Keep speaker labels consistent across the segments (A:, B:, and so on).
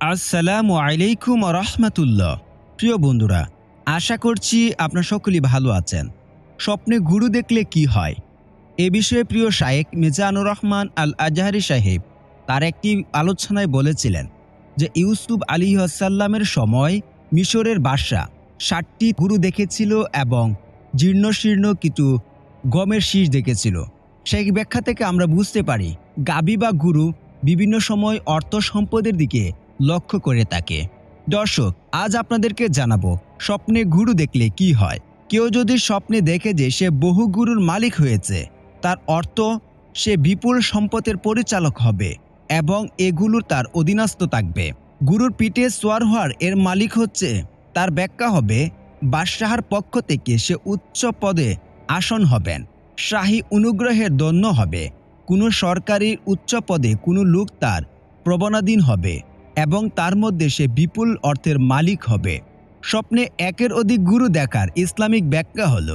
A: আসসালামু আলাইকুম রহমতুল্লাহ। প্রিয় বন্ধুরা, আশা করছি আপনার সকলেই ভালো আছেন। স্বপ্নে গুরু দেখলে কি হয়? এ বিষয়ে প্রিয় শায়েক মিজানুর রহমান আল আজহারি সাহেব তার একটি আলোচনায় বলেছিলেন যে, ইউসুফ আলী আসাল্লামের সময় মিশরের বাদশা ষাটটি গুরু দেখেছিল এবং জীর্ণশীর্ণ কিছু গমের শীষ দেখেছিল। সেই ব্যাখ্যা থেকে আমরা বুঝতে পারি, গাবি বা গুরু বিভিন্ন সময় অর্থ সম্পদের দিকে লক্ষ্য করে থাকে দর্শক, আজ আপনাদেরকে জানাব, স্বপ্নে গুরু দেখলে কি হয়? কেউ যদি স্বপ্নে দেখে যে সে বহু গুরুর মালিক হয়েছে, তার অর্থ সে বিপুল সম্পদের পরিচালক হবে এবং এগুলোর তার অধীনস্থ থাকবে। গুরুর পিঠে সোয়ার হওয়ার এর মালিক হচ্ছে, তার ব্যাখ্যা হবে, বাদশাহার পক্ষ থেকে সে উচ্চ পদে আসন হবেন, শাহী অনুগ্রহের দন্য হবে, কোনো সরকারি উচ্চ পদে কোনো লোক তার প্রবণাধীন হবে। এবং তার মধ্যে সে বিপুল অর্থের মালিক হবে। স্বপ্নে একের অধিক গুরু দেখার ইসলামিক ব্যাখ্যা হল,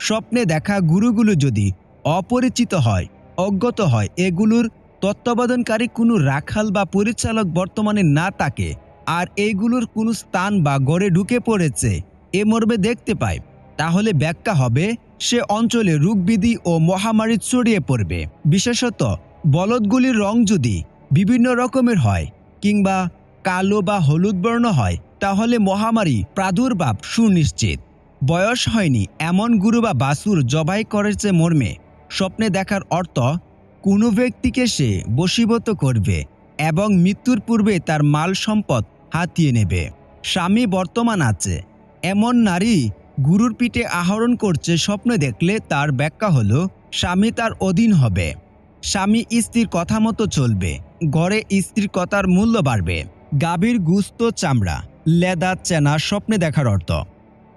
A: স্বপ্নে দেখা গুরুগুলো যদি অপরিচিত হয়, অজ্ঞত হয়, এগুলোর তত্ত্বাবধানকারী কোনো রাখাল বা পরিচালক বর্তমানে না থাকে, আর এইগুলোর কোনো স্থান বা গড়ে ঢুকে পড়েছে, এ মর্মে দেখতে পায়। তাহলে ব্যাখ্যা হবে, সে অঞ্চলে রোগবিধি ও মহামারী ছড়িয়ে পড়বে। বিশেষত বলদগুলির রং যদি বিভিন্ন রকমের হয় কিংবা কালো বা হলুদ বর্ণ হয়, তাহলে মহামারী প্রাদুর্ভাব সুনিশ্চিত। বয়স হয়নি, এমন গুরু বা বাসুর জবাই করেছে মর্মে। স্বপ্নে দেখার অর্থ, কোনো ব্যক্তিকে সে বশীভূত করবে এবং মৃত্যুর পূর্বে তার মাল সম্পদ হাতিয়ে নেবে। স্বামী বর্তমান আছে। এমন নারী গুরুর পিঠে আহরণ করছে স্বপ্নে দেখলে তার ব্যাখ্যা হলো, স্বামী তার অধীন হবে। স্বামী স্ত্রীর কথা মতো চলবে। ঘরে স্ত্রীর কথার মূল্য বাড়বে। গাভীর গুস্ত চামড়া, লেদা, চেনা স্বপ্নে দেখার অর্থ।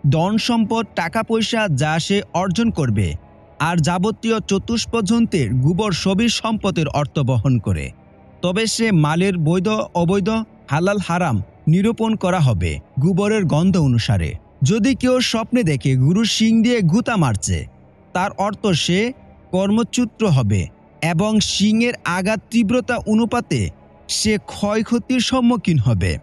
A: ধন সম্পদ, টাকা পয়সা যা সে অর্জন করবে, আর যাবতীয় চতুষ্পজন্তের গোবর সবই সম্পদের অর্থ বহন করে। তবে সে মালের বৈধ, অবৈধ, হালাল, হারাম নিরূপণ করা হবে গোবরের গন্ধ অনুসারে। যদি কেউ স্বপ্নে দেখে গুরু সিং দিয়ে গুতা মারছে, তার অর্থ সে কর্মচ্যুত্র হবে। এবং শিংয়ের আঘাত তীব্রতা অনুপাতে সে ক্ষয়ক্ষতির সম্মুখীন হবে।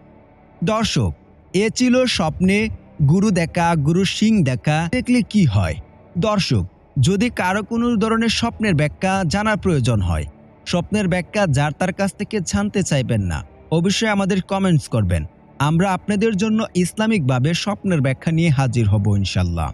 A: দর্শক, এ ছিল স্বপ্নে গুরু দেখা, গুরু সিং দেখা। দেখলে কি হয়? দর্শক, যদি কারও কোনো ধরনের স্বপ্নের ব্যাখ্যা জানার প্রয়োজন হয়, স্বপ্নের ব্যাখ্যা যার তার কাছ থেকে জানতে চাইবেন না, অবশ্যই আমাদের কমেন্টস করবেন। আমরা আপনাদের জন্য ইসলামিকভাবে স্বপ্নের ব্যাখ্যা নিয়ে হাজির হব ইনশাল্লাহ।